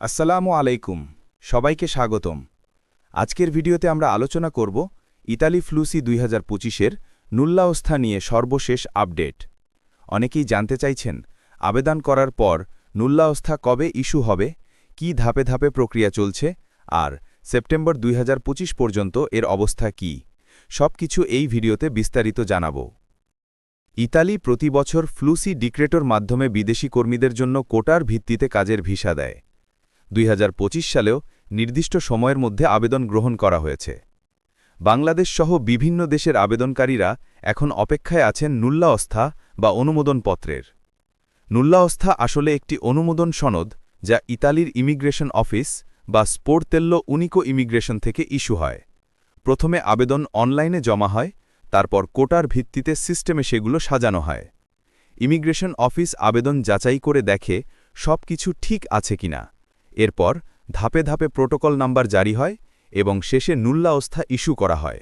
আসসালামু আলাইকুম। সবাইকে স্বাগতম। আজকের ভিডিওতে আমরা আলোচনা করব ইতালি ফ্লুসি দুই হাজার পঁচিশের নুল্লাওস্থা নিয়ে সর্বশেষ আপডেট। অনেকেই জানতে চাইছেন, আবেদন করার পর নুল্লাওস্থা কবে ইস্যু হবে, কি ধাপে ধাপে প্রক্রিয়া চলছে, আর সেপ্টেম্বর দুই হাজার পঁচিশ পর্যন্ত এর অবস্থা কি? সবকিছু এই ভিডিওতে বিস্তারিত জানাব। ইতালি প্রতি বছর ফ্লুসি ডিক্রেটোর মাধ্যমে বিদেশি কর্মীদের জন্য কোটার ভিত্তিতে কাজের ভিসা দেয়। দুই হাজার পঁচিশ সালেও নির্দিষ্ট সময়ের মধ্যে আবেদন গ্রহণ করা হয়েছে। বাংলাদেশ সহ বিভিন্ন দেশের আবেদনকারীরা এখন অপেক্ষায় আছেন নুল্লাঅস্থা বা অনুমোদনপত্রের। নুল্লাঅস্থা আসলে একটি অনুমোদন সনদ যা ইতালির ইমিগ্রেশন অফিস বা স্পোর্তেল্লো উনিকো ইমিগ্রেশন থেকে ইস্যু হয়। প্রথমে আবেদন অনলাইনে জমা হয়, তারপর কোটার ভিত্তিতে সিস্টেমে সেগুলো সাজানো হয়। ইমিগ্রেশন অফিস আবেদন যাচাই করে দেখে সব কিছু ঠিক আছে কিনা। এরপর ধাপে ধাপে প্রোটোকল নাম্বার জারি হয় এবং শেষে নুল্লাঅস্থা ইস্যু করা হয়।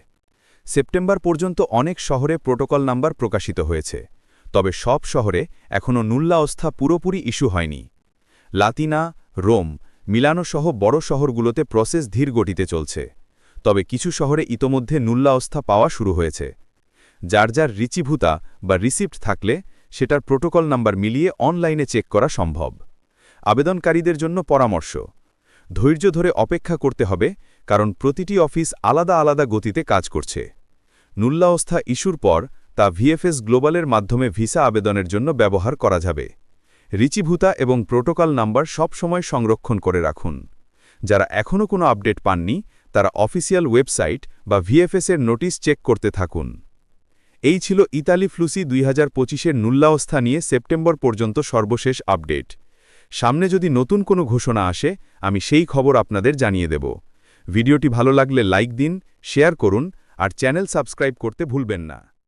সেপ্টেম্বর পর্যন্ত অনেক শহরে প্রোটোকল নাম্বার প্রকাশিত হয়েছে, তবে সব শহরে এখনও নুল্লাঅস্থা পুরোপুরি ইস্যু হয়নি। লাতিনা, রোম, মিলানো সহ বড় শহরগুলোতে প্রসেস ধীর গতিতে চলছে, তবে কিছু শহরে ইতোমধ্যে নুল্লাঅস্থা পাওয়া শুরু হয়েছে। যার যার রিচিভূতা বা রিসিপ্ট থাকলে সেটার প্রোটোকল নাম্বার মিলিয়ে অনলাইনে চেক করা সম্ভব। আবেদনকারীদের জন্য পরামর্শ। ধৈর্য ধরে অপেক্ষা করতে হবে, কারণ প্রতিটি অফিস আলাদা আলাদা গতিতে কাজ করছে। নুল্লাঅস্থা ইস্যুর পর তা ভিএফএস গ্লোবালের মাধ্যমে ভিসা আবেদনের জন্য ব্যবহার করা যাবে। রিচিভূতা এবং প্রোটোকল নাম্বার সব সময় সংরক্ষণ করে রাখুন। যারা এখনও কোনো আপডেট পাননি, তারা অফিসিয়াল ওয়েবসাইট বা ভিএফএসের নোটিশ চেক করতে থাকুন। এই ছিল ইতালি ফ্লুসি দুই হাজার পঁচিশের নুল্লাঅস্থা নিয়ে সেপ্টেম্বর পর্যন্ত সর্বশেষ আপডেট। সামনে যদি নতুন কোনো ঘোষণা আসে, আমি সেই খবর আপনাদের জানিয়ে দেব। ভিডিওটি ভালো লাগলে লাইক দিন, শেয়ার করুন, আর চ্যানেল সাবস্ক্রাইব করতে ভুলবেন না।